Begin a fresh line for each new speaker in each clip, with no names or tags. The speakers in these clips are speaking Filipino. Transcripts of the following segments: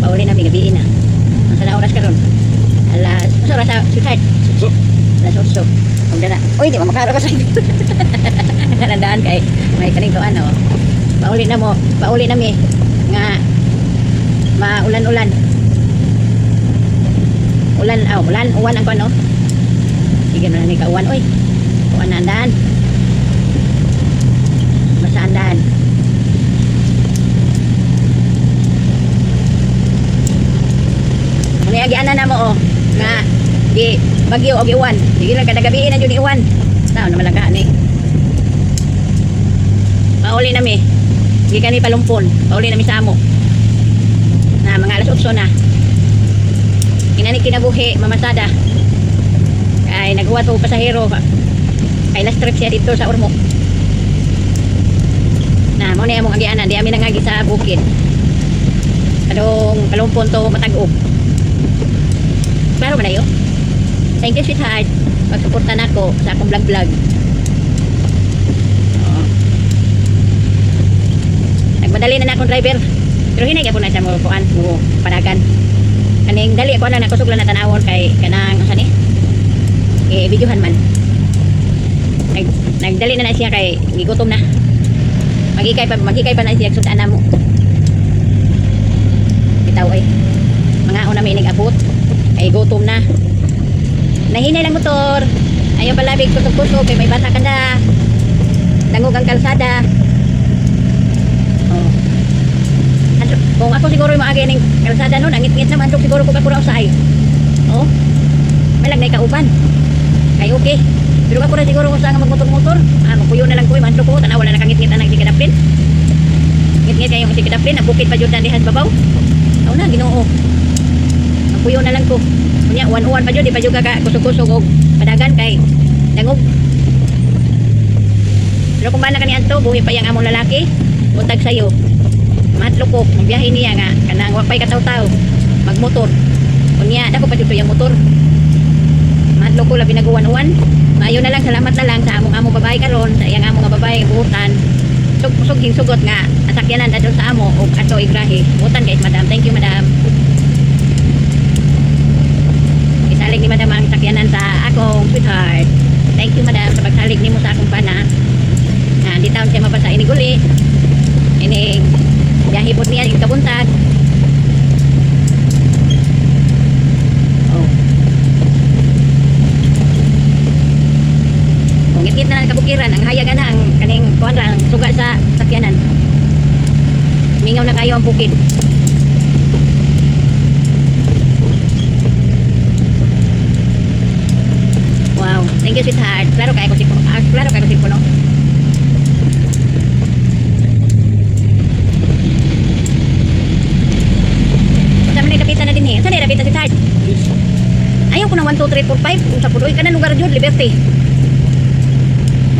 pauli na bigabiin na. Ang sa oras karon. Alas, sa oras sa sweetheart.
So,
Alas 8. Huwag na. Uy, di mo makaro ka sa Nanandaan kay may kaning to ano. Pauli na mo, pauli na mi nga maulan-ulan. Ulan, ah, ulan, uwan ang kuno. Sige na ni kauwan, oy. Kuwan na andaan. Basta andaan. Muni agianan na mo oh. Nga di bagyo og iwan. Sige lang kada gabi na jud iwan. Tao naman lang ka ni. Pauli na mi. Hindi kani palumpon. Pauli na mi sa amo. Na mga alas 8 na. Inani kinabuhi, mamasada. Kay naghuwat og pasahero. Kay last trip siya dito sa Ormo. Na mo ni among agianan, di amin nangagi sa bukid. Kadong palumpon to matag-og. Klaro ba na yun? Thank you, sweetheart. Pagsuporta na ako sa akong vlog-vlog. Oo. Nagmadali na na akong driver. Pero hinay ka po na siya mo kuan, mo panagan. Kaning dali ako lang nakusog lang na tanawon kay kanang asa ni? Eh, videohan man. Nag, nagdali na na siya kay gigutom na. Magikay pa, magikay pa na siya na mo. Bitaw ay. Mga una may abot ay gutom na. Nahinay lang motor. Ayaw palabig kusog-kusog kay may bata ka na. Dangog ang kalsada. Oh. Ano, kung ako siguro yung maagi ng kalsada noon, ang ngit-ngit naman doon siguro ko kakura usay. Oh. Malag na ikauban. Kay okay. Pero ako na siguro kung saan magmotor-motor. Ah, magpuyo na lang ko, manto ko, tanawa na nakangit-ngit na ng sikadapin. Ngit-ngit kayong sikadapin, ang bukid pa dyan dihan babaw. Ako na, ginoo. Magpuyo na lang ko. Kunya, uwan-uwan pa dyan, di pa dyan ka kusog-kusog og padagan kay dangog. Pero kung ba na kaniyan to, buhi pa yung among lalaki, buntag sa'yo. Matlo ko, magbiyahe niya nga, kanang wapay kataw-taw, magmotor. Kunya, dako pa dito yung motor. Matlo ko labi nag-uwan-uwan. Maayo na lang, salamat na lang sa among among babae karon, sa iyang among nga babae buutan. Sug sug sugot nga asakyanan dadto sa amo og ato igrahe. Buutan guys, madam. Thank you, madam. Isalig ni madam ang sakyanan sa akong sweetheart. Thank you, madam, sa pagsalig nimo sa akong bana. Na di taon siya mabasa iniguli. Ini biyahe po niya ing kabuntag. Oh. Kung ngit na ng kabukiran, ang hayaga na ang kaning kuan ra ang suga sa sakyanan. Mingaw na kayo ang bukid. Wow, thank you sweetheart. Klaro kayo ko si ah, klaro kayo ko si Puno. Sa man dapitan na din eh. Saan dapitan si Tart? Ayaw ko ng 1, 2, 3, 4, 5. Kung sa puloy ka na lugar dyan, Liberty.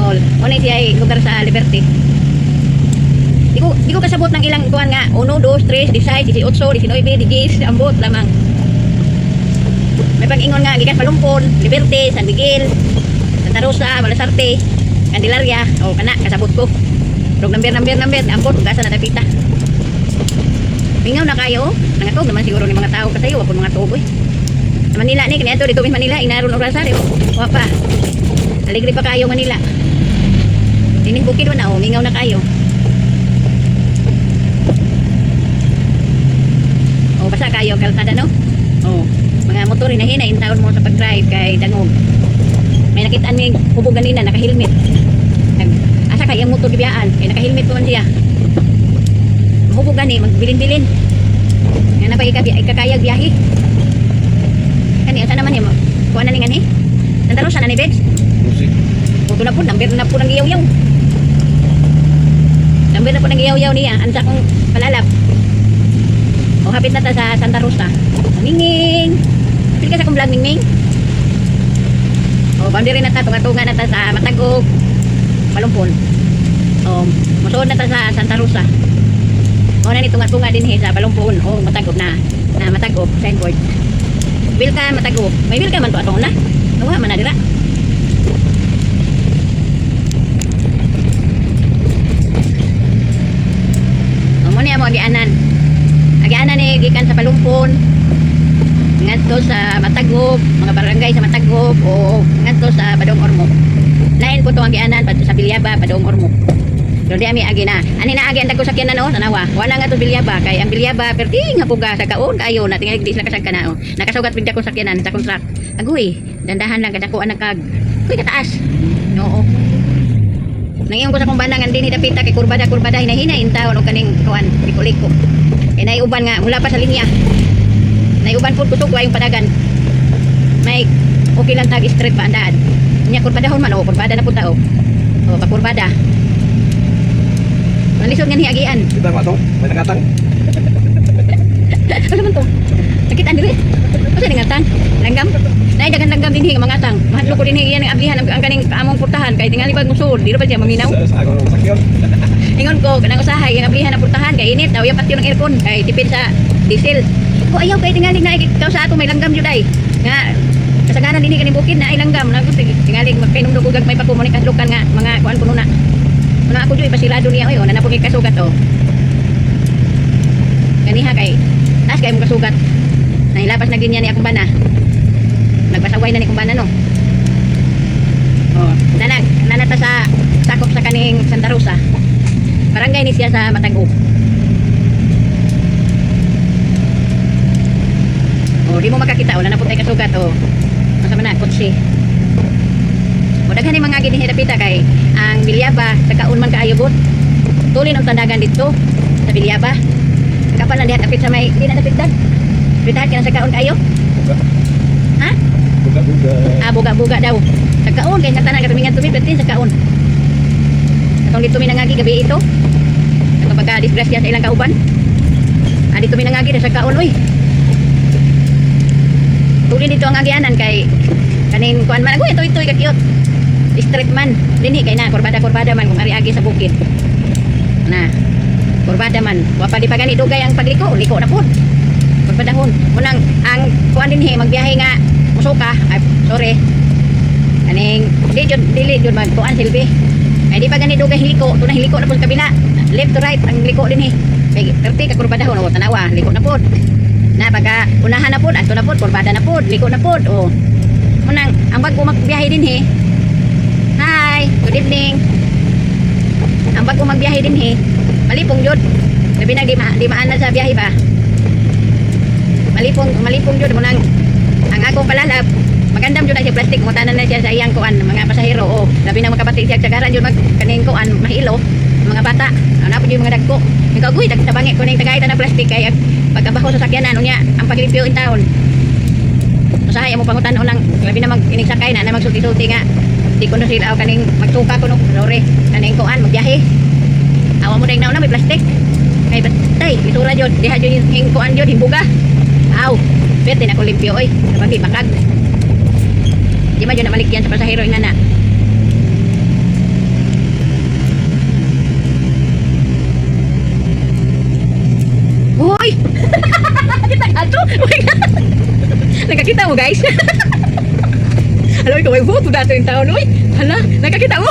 All. Una siya ay lugar sa Liberty. Di ko, di ko kasabot ng ilang kuhan nga. 1, 2, 3, 16, 18, 19, 10, ambot lamang. May pag-ingon nga, gikan Palumpon, Liberty, San Miguel, Santa Rosa, Balasarte, Candelaria, o kana, kasabot ko. Rog number, number, number, ambot, gasa na napita. Mingaw na kayo, nangatog naman siguro ni mga tao kasi wapon mga tubo eh. Manila ni, kanya dito in Manila, inaron orasan eh. Wapa. Aligri pa kayo Manila. Tining bukid na oh, mingaw na kayo. Oh, basa kayo kalsada no? Oh, mga motor hinahinay in taon mo sa pag-drive kay dangog. May nakitaan ni hubog ganina naka-helmet. Nag asa kay ang motor gibiyaan, kay naka-helmet pa man siya. Hubog gani magbilin-bilin. Nga na pa ikakayag biyahe. Kani asa naman mo? Kuha na ni ngani? Nandaro sa na ni
music.
Puto na po, number na po ng iyaw-yaw. Number na po ng iyaw-yaw niya. Ansa kong palalap. O hapit na ta sa Santa Rosa. Minging! Ka sa kong vlog, Mingming. O, boundary na ta, tunga-tunga na ta sa Matagog. Palumpon. O, musuod na ta sa Santa Rosa. O, na ni tunga-tunga din he sa Palumpon. O, Matagog na. Na Matagog, signboard. Bil ka, Matagog. May bil ka man to atong na. Nawa man na dira. Amo ni amo agianan. Agianan ni gikan sa Palumpon ngadto sa Matagop mga barangay sa Matagop o ngadto sa Badong Ormo lain po to ang gianan pat sa Bilyaba Badong Ormo So di ami agi na. Ani na agi ang dagko sakyan na no, tanawa. Wala nga to Bilyaba kay ang Bilyaba perti nga puga sa kaon kayo na tingali di sila kasag kana oh. Nakasugat pid ko sakyanan sa kontrak. Agoy, dandahan lang kadako anak kag. Kuy kataas. Oo. Nangiyon ko sa kumbana nga dinhi dapita kay kurbada kurbada hinahina intawon og kaning kuan liko-liko. Kay naiuban nga mula pa sa linya. Naiuban pud kusog yung padagan. May okay lang tag straight pa andaan. Nya kurbadahon man oh, kurbada na pud ta oh. Oh, pa kurbada. Malisod nga niagian.
Kita ba to? May nakatang?
Ano man to? Nakitaan diri. Kasi ni ngatang. Langgam. Nay dagan langgam dinhi nga mga tang. Mahadlo ko dinhi yan ang ablihan ang, kaning kaamong purtahan kay tingali pag musod, di ra pa siya maminaw.
Sa, sa ako ng sakyon.
Ingon ko kanang usahay ang ablihan ang purtahan kay init daw yung patio ng aircon kay tipid sa diesel. Ko ayaw kay tingali na ikaw sa ato may langgam jud ay. Nga kasagaran dinhi kaning bukid na ay langgam na ko tingali magpainom do gag may pakomunik kadlukan nga mga kuan kuno na. Wala ako dito pasilado niya oy, na na pugig kasugat oh. Ganiha kay taas kay mo kasugat. Nahilapas na gid niya ni akong bana. Nagpasaway na ni akong bana no. Oh, nanag nanata sa sakop sa kaning Santa Rosa. Barangay ni siya sa Matagop. Oh, di mo makakita wala na putay kasugat oh. Masa man na kotse. O daghan ni mga ginihirapita kay ang Bilyaba sa kaun man kaayo bot. Tulin ang tandagan dito sa Bilyaba. Kapal na dihat apit sa may di na napitad. Pitahan ka na sa kaun kayo.
Buga.
Ha?
Buga, buga.
Ah, buga-buga daw. Sa kaun kay katanan katumingan tumi pati sa kaun. Atong dito minangagi gabi ito. Sa pagka disgrasya sa ilang kauban. Ah, dito minangagi na sa kaun uy. Tulin dito ang agianan kay kaning kuan man agoy ito ito kakyot. District man dinhi kay na kurbada kurbada man kung ari agi sa bukid. Na. Kurbada man. Wa pa di pa gani dugay ang pagliko, liko na pud. Kurbadahon. Munang ang kuan dinhi magbiyahe nga musuka. Ay, sorry. Kaning di jud dili jud mag kuan silbi. Ay di pa gani dugay liko, tunay liko na pud kabila. Left to right ang liko dinhi. Kay perti ka kurbadahon o tanawa, liko na pud. Na pagka unahan na pud, ato na pud, kurbada na pud, liko na pud. Oh. Munang ang bago magbiyahe dinhi. Hi, good evening. Ang bago magbiyahe dinhi, malipong jud. Labi na di, ma, di maana sa biyahe ba? Malipong malipong jud mo nang ang akong palalab magandam jud na siya plastic mo tanan na siya sa iyang kuan mga pasahero oh labi na makapati siya tsagaran jud mag kaning kuan mahilo mga bata ana po yung mga dagko ikaw guy dag tabangi ko ning tagay na plastic kay pagkabaho sa sakyanan unya ang paglipyo in taon usahay mo pangutan unang labi na mag ining sakay na na magsulti-sulti nga. Di ko na sila kaning magsuka ko no? Lore kaning kuan magbiyahe awa mo ding na may plastic. Kay batay itura jud diha jud yung kuan jud himbuga. Aw pwede na ko limpyo oy. Sabagi bakag di man jud na malikyan sa pasahero nga na Hoy! Kita ato. Uy, Nakakita mo guys? Alam ko may vote dato yung taon. Uy, hala, nakakita mo?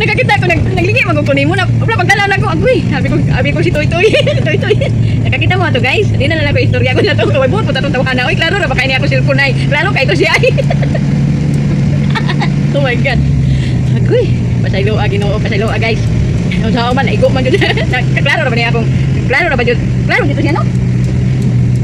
nakakita ko nag naglingi mo kunin mo na wala pagdala na ko agoy sabi ko sabi ko si Toy Toy Toy Toy nakakita mo ato guys di na lang ko istorya ko na to kaway buot puta tong tawhana oy klaro ra ba kay ni ako cellphone ay klaro kay to siya ay oh my god agoy pasaylo ah Ginoo pasaylo ah guys ang sao man igo man jud klaro ra ba niya akong klaro ra ba jud klaro dito siya no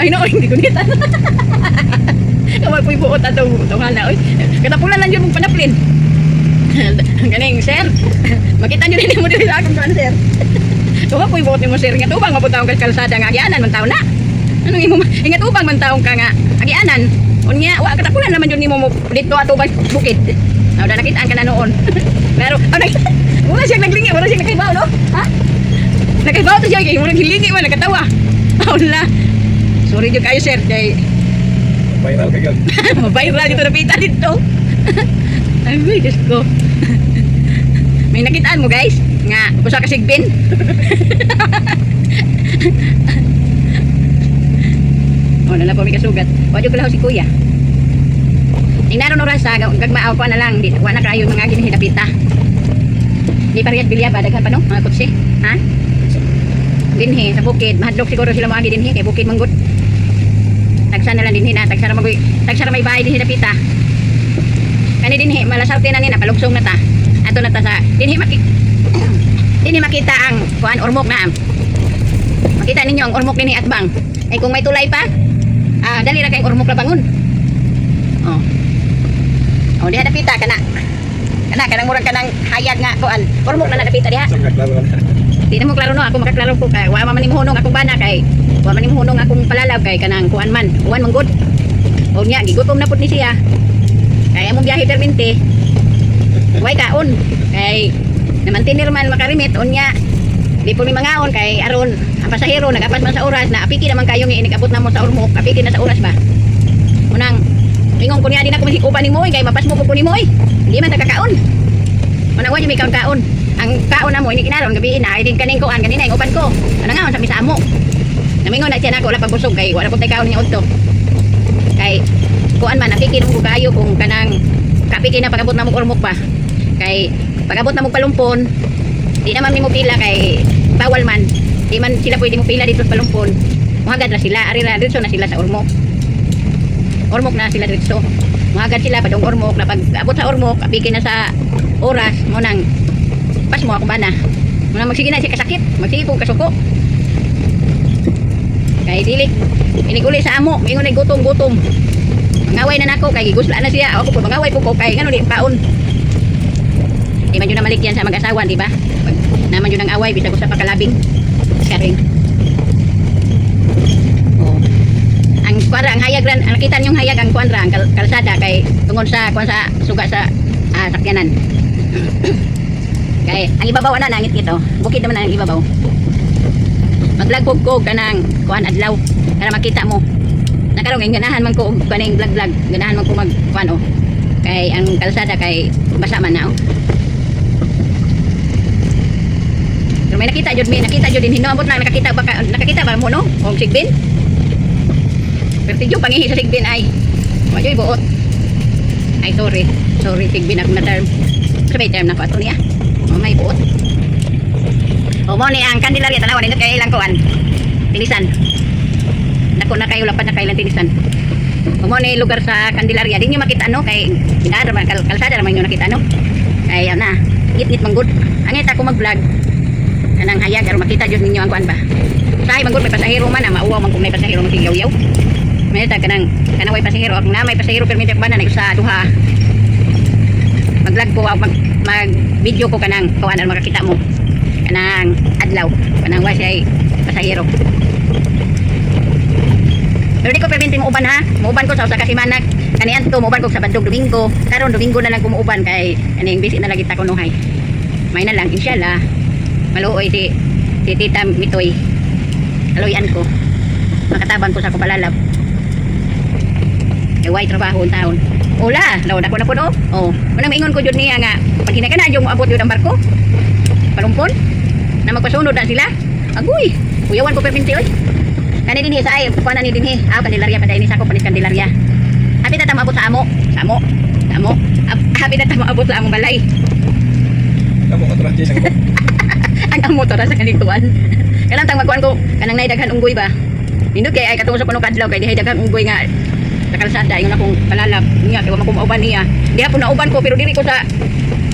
ay no hindi ko nita Kamay po'y buot atong tawhana oy katapulan lang jud mong panaplin Ganing, sir. Makita nyo rin mo dito sa akong sir. Tuwa po ibot mo, sir. Ingat ubang mabutaw ka kalsada nga agianan man taon na. Anong imo ingat ubang man taong ka nga agianan. Unya, wa katapulan naman yun nimo mo dito ato bukid. Now, da nakitaan ka na noon. Pero, oh, wala siya naglingi, wala siya nakaibaw, no? Ha? Nakaibaw to siya, kaya mo naghilingi mo, nakatawa. Wala. Sorry jud kayo, sir. Kay,
Viral ka yun.
Viral dito napita dito. Ay, may Diyos ko. May nakitaan mo guys? Nga, usa ka sigbin. oh, nala po may kasugat. Wadyo ko lang si kuya. Inano no rasa, gagmaaw ko na lang. Di, wala na kayo mga ginhinapita. Di pa riyad bilya ba? Daghan pa no? Mga kutsi. Ha? dinhi sa bukid. Mahadlok siguro sila mo agi dinhi. Kay bukid manggut. Tagsa na lang dinhi na. Tagsa na magoy tagsa na may bahay dinhi dapita kani dinhi malasarte na ni na palugsong na ta. Ato na ta sa dinhi maki dinhi makita ang kuan urmok na. Makita ninyo ang urmok dinhi at bang. Ay kung may tulay pa ah dali ra kay urmok la bangon. Oh. Oh diha dapita kana kana kanang murag kanang hayag nga kuan urmok na na dapita diha. Di na mo klaro no, ako makaklaro ko kay wa man imhunong akong bana kay wa man imhunong akong palalaw kay kanang kuan man, uwan man gud. O nya gigutom na pud ni siya. Kay among biyahe perminti. Way kaon kay namantinir man makarimit unya di po ni mangaon kay aron ang pasahero nagapas man sa oras na apiki naman kayo nga inigabot na mo sa urmok apiki na sa oras ba unang ingong kunya din ako mahikupan ni mo kay mapas mo ko ni hindi man takakaon unang wa may kaon kaon ang kaon na mo ini kinaron gabi na din kaning kuan kanina yung upan ko. Ano nga sa misamo namingon na siya nako wala pag busog kay wala ko tay kaon niya udto kay kuan man napiki mo kayo kung kanang kapiki na pagabot na mo urmok pa. Kay pagabot na mo palumpon di naman nimo pila kay bawal man. Di man sila pwede mo pila dito sa palumpon. Muhagad na sila ari na dito na sila sa urmok urmok na sila dito. Muhagad sila padong urmok na pag abot sa urmok kapiki na sa oras mo nang pas mo ako ba na mo nang magsige na siya kasakit magsige kong kasuko. Kay dili iniguli sa amo ingon ay gutom gutom mangaway na nako kay gusla na siya. Ako po mangaway po ko kay ngano di paon. Di man yun na malik yan sa mag-asawa di ba? Naman yun ang away bisa ko sa pakalabing karing oh kuadra ang hayag ran nakita niyong hayag ang kuadra ang kal- kalsada kay tungod sa kuan sa suga sa ah, sakyanan. Kay ang ibabaw na nangit ito bukid naman ang ibabaw. Maglagkog ka ng kuan adlaw para makita mo. Nakarong ang ganahan man ko og kaning vlog vlog ganahan man ko mag kuan oh. Kay ang kalsada kay basa man na oh. Pero may nakita jud may nakita jud din hinoabot lang nakakita ba ka, nakakita ba mo no? Og sigbin pero tidyo pangihi sa sigbin ay. Wajoy buot. Ay sorry. Sorry sigbin ako na term. Sa may term na ko ato niya. O may buot. O mo ni ang kandilarya tanawan nindot kay ilang kuan. Tinisan. Nako na kayo lapad na kailan tinisan. O mo ni lugar sa kandilarya di nyo makita ano kay binaar man kal kalsada naman nyo nakita ano kay na. Ngit ngit manggod angit ako mag vlog kanang hayag aron makita jud ninyo ang kuan ba? Sahay manggod may pasahero man na mauwaw man kung may pasahero man sigaw yaw may ta kanang kanaway pasahero. Akong na may pasahero pero may ba na sa duha. Mag-vlog ko mag, mag video ko kanang kuan aron makakita mo. Kanang adlaw. Kanang wa siya pasahero. Pero ko perminti mo uban ha? Muuban ko sa usa ka semana. Kanian to muuban ko sa bandog domingo. Karon domingo na lang ko muuban kay kaning busy na lagi ta kunuhay may na lang inshallah. Maluoy si si tita mitoy. Aloyan ko. Makatabang ko sa kupalalab way trabaho ang taon Ula, law na ko na po no. Oh, manang ingon ko jud niya nga pag hinay ka na yung moabot jud ang barko. Palumpon na magpasunod na sila. Agoy, kuyawan ko perminti oy. Kani dinhi sa ay kuana ni dinhi. Ah, kandilarya pa ni sa ko panis kandilarya. Happy na ta maabot sa amo. Sa amo. Sa amo. Ap- Happy na ta maabot sa among balay.
Kamu ka trans sa
Ang amo to ra sa kanituan. Kanang tang magkuan ko kanang nay daghan unggoy ba. Nindot kay ay katong sa kuno kadlaw kay dihay daghan unggoy nga sa kalsada ingon akong palalab niya kay wa mauban niya. Diha po nauban ko pero dili ko sa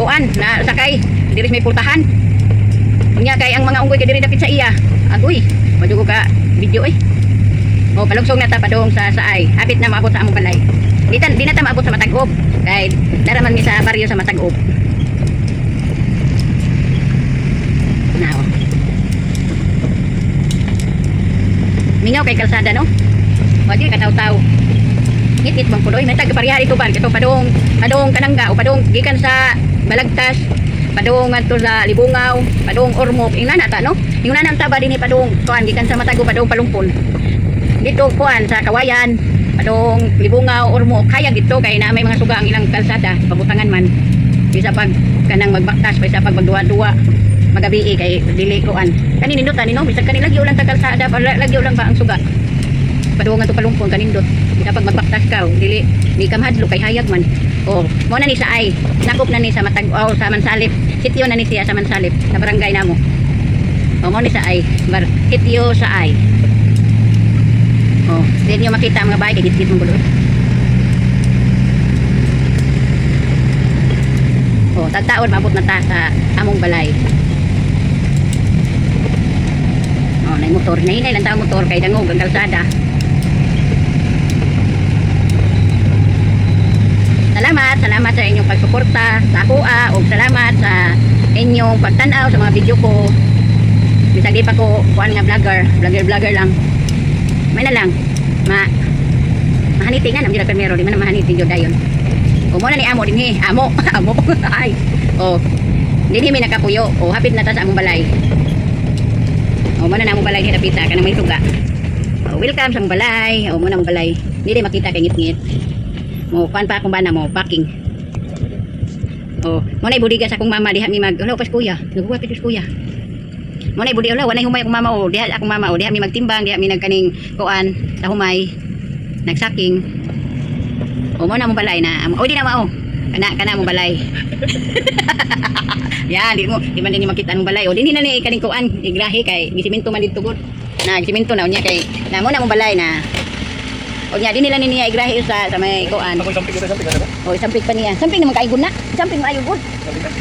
kuan na sakay diri may pultahan. Unya kay ang mga unggoy kay diri dapit sa iya. Agoy, madugo ka video eh. O palugsong na padong sa saay. Hapit na maabot sa among balay. Di di na maabot sa Matag-Ob. Kay daraman mi sa baryo sa Matag-Ob. Now. Mingaw kay kalsada no. Wagi ka Ngit-ngit bang puloy? May tag parihari to ban kito padong padong kanangga o padong gikan sa balagtas padong ngadto sa libungaw padong ormok ing nana ta no? Ing nana ta ba dinhi padong kuan gikan sa matago padong palumpon dito kuan sa kawayan padong libungaw ormok kaya dito kay na may mga suga ang ilang kalsada pabutangan man. Bisa pag kanang magbaktas bisa pag magduwa-duwa magabi kay dili kuan. Kani nindot ani no? Bisag kani lagi ulang ta kalsada pa- lagi ulang ba ang suga? Padungan to palumpon kanindot kita pag magbaktas ka dili di ka mahadlo kay hayag man o mo na ni sa ay nakop na ni sa matag o sa mansalip sityo na ni siya sa mansalip sa barangay namo O mo ni sa ay. Bar hit you sa ay. O, di niyo makita mga bahay kay git-git mo gulo. O, tagtaon maabot na ta sa among balay. O, na motor na hinay lang tao motor kay dangog ang kalsada. Salamat, salamat sa inyong pagsuporta sa kuha o salamat sa inyong pagtanaw sa mga video ko. Bisag di pa ko kuan nga vlogger, vlogger vlogger lang. May na lang. Ma mahaniting nga namdira primero, di man na mahaniting jud dayon. O mo na ni amo dinhi, amo, amo. Ay. O dinhi may nakapuyo. O hapit na ta sa among balay. O mo na na among balay hirapita kanang may tuga. O, welcome sa among balay. O mo na balay. Dili makita kay ngit-ngit. Mo kuan pa akong bana mo packing. Oh, mo na ibudiga sa akong mama diha mi mag hello pas kuya. Nagbuhat pitus kuya. Mo na ibudi wala wala humay akong mama oh, diha akong mama oh, diha mi magtimbang, diha mi nagkaning kuan sa humay. Nagsaking. O mo na mo balay na. O di na mao. Kana kana mo balay. Yan, di mo, di man din makita ang balay. O di na ni kaning kuan, igrahe kay gisiminto man dito gud. Na gisiminto na unya kay na mo na mo balay na. O nya di nila ni niya igrahe sa sa may kuan.
Ako samping ano ba?
O samping pa niya. Samping naman kaayod na. Samping maayo gud.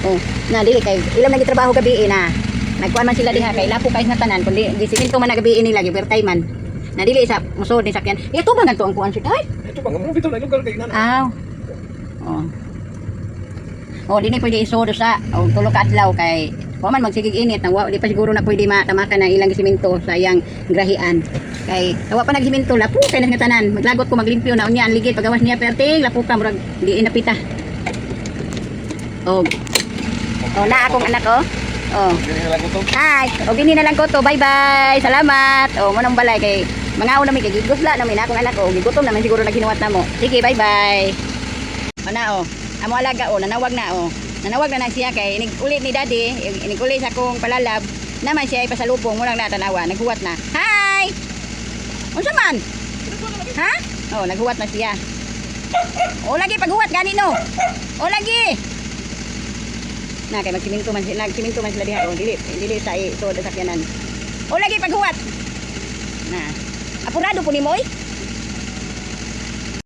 O na dili kay ilang nagi trabaho gabi eh, na. Nagkuan man sila diha kay lapo kay na tanan kundi gisiminto man na gabi nila gibertay man. Na dili sa musod ni sakyan. Ito ba ganto ang kuan siya? Ay.
Ito pa, mo bitaw na lugar kay nana.
Aw. Oh. O dini pwede isodo sa o tulo ka adlaw kay wa man magsigig init nang wa di pa siguro na pwede matamakan ng ilang siminto sa iyang grahian. Kay wa pa nagsiminto lapo kay nga tanan. Maglagot ko maglimpyo na unya ang ligid pagawas niya perting lapo ka murag di inapita. O. O na akong anak ko. Oh. Hi, o gini na lang ko to. Bye-bye. Salamat. O mo nang balay kay mga una mi kay gigusla na mi na akong anak ko. Gigutom naman siguro na ginuwat na mo. Sige, bye-bye. O na o. Amo alaga o nanawag na o. Nanawag na na siya kay inig uli ni daddy, inig uli sa kong palalab. Naman siya ay pasalubong mo lang natanawa, naghuwat na. Hi! Unsa man? Ha? Oh, naghuwat na siya. O lagi paghuwat gani no. O lagi. Na kay magsiminto man sila, nagsiminto man sila diha o dili dili sa ito sa sakyanan. O lagi paghuwat. Na. Apurado po ni mo oy.